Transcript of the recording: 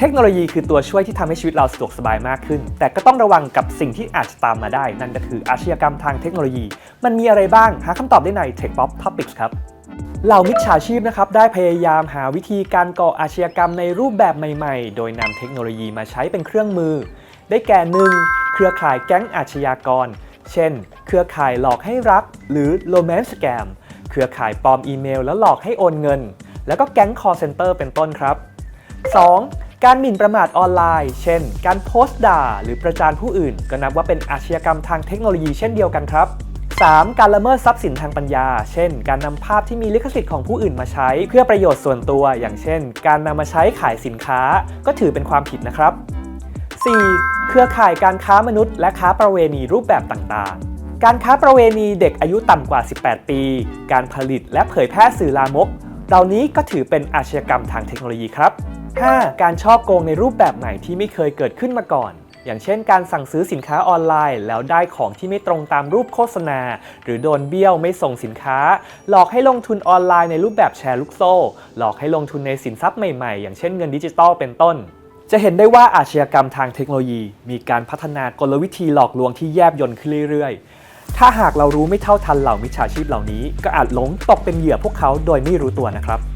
เทคโนโลยีคือตัวช่วยที่ทำให้ชีวิตเราสะดวกสบายมากขึ้น แต่ก็ต้องระวังกับสิ่งที่อาจจะตามมาได้ นั่นก็คืออาชญากรรมทางเทคโนโลยี มันมีอะไรบ้าง หาคำตอบได้ใน Tech Pop Topics ครับเหล่ามิจฉาชีพนะครับได้พยายามหาวิธีการก่ออาชญากรรมในรูปแบบใหม่ ๆ โดยนำเทคโนโลยีมาใช้เป็นเครื่องมือ ได้แก่ 1. เครือข่ายแก๊งอาชญากร เช่น เครือข่ายหลอกให้รัก หรือ romance scam เครือข่ายปลอมอีเมล แล้วหลอกให้โอนเงิน แล้วก็แก๊ง call center เป็นต้นครับ 2. การหมิ่นประมาทออนไลน์ เช่น การโพสต์ด่า หรือประจานผู้อื่น ก็นับว่าเป็นอาชญากรรมทางเทคโนโลยีเช่นเดียวกันครับ 3. การละเมิดทรัพย์สินทางปัญญา เช่น การนำภาพที่มีลิขสิทธิ์ของผู้อื่นมาใช้ เพื่อประโยชน์ส่วนตัว อย่างเช่น การนำมาใช้ขายสินค้า ก็ถือเป็นความผิดนะครับ 4. เครือข่ายการค้ามนุษย์ และค้าประเวณีรูปแบบต่างๆ การค้าประเวณีเด็กอายุต่ำกว่า 18 ปี การผลิตและเผยแพร่สื่อลามก เหล่านี้ก็ถือเป็นอาชญากรรมทางเทคโนโลยีครับ 5. การช่อโกงในรูปแบบใหม่ที่ไม่เคยเกิดขึ้นมาก่อน อย่างเช่น การสั่งซื้อสินค้าออนไลน์ แล้วได้ของที่ไม่ตรงตามรูปโฆษณา หรือโดนเบี้ยวไม่ส่งสินค้า หลอกให้ลงทุนออนไลน์ในรูปแบบแชร์ลูกโซ่ หลอกให้ลงทุนในสินทรัพย์ใหม่ๆ อย่างเช่นเงินดิจิตอลเป็นต้นจะเห็นได้ว่าอาชญากรรมทางเทคโนโลยี มีการพัฒนากลวิธีหลอกลวงที่แยบยลขึ้นเรื่อยๆ ถ้าหากเรารู้ไม่เท่าทันเหล่ามิจฉาชีพเหล่านี้ ก็อาจหลงตกเป็นเหยื่อพวกเขาโดยไม่รู้ตัวนะครับ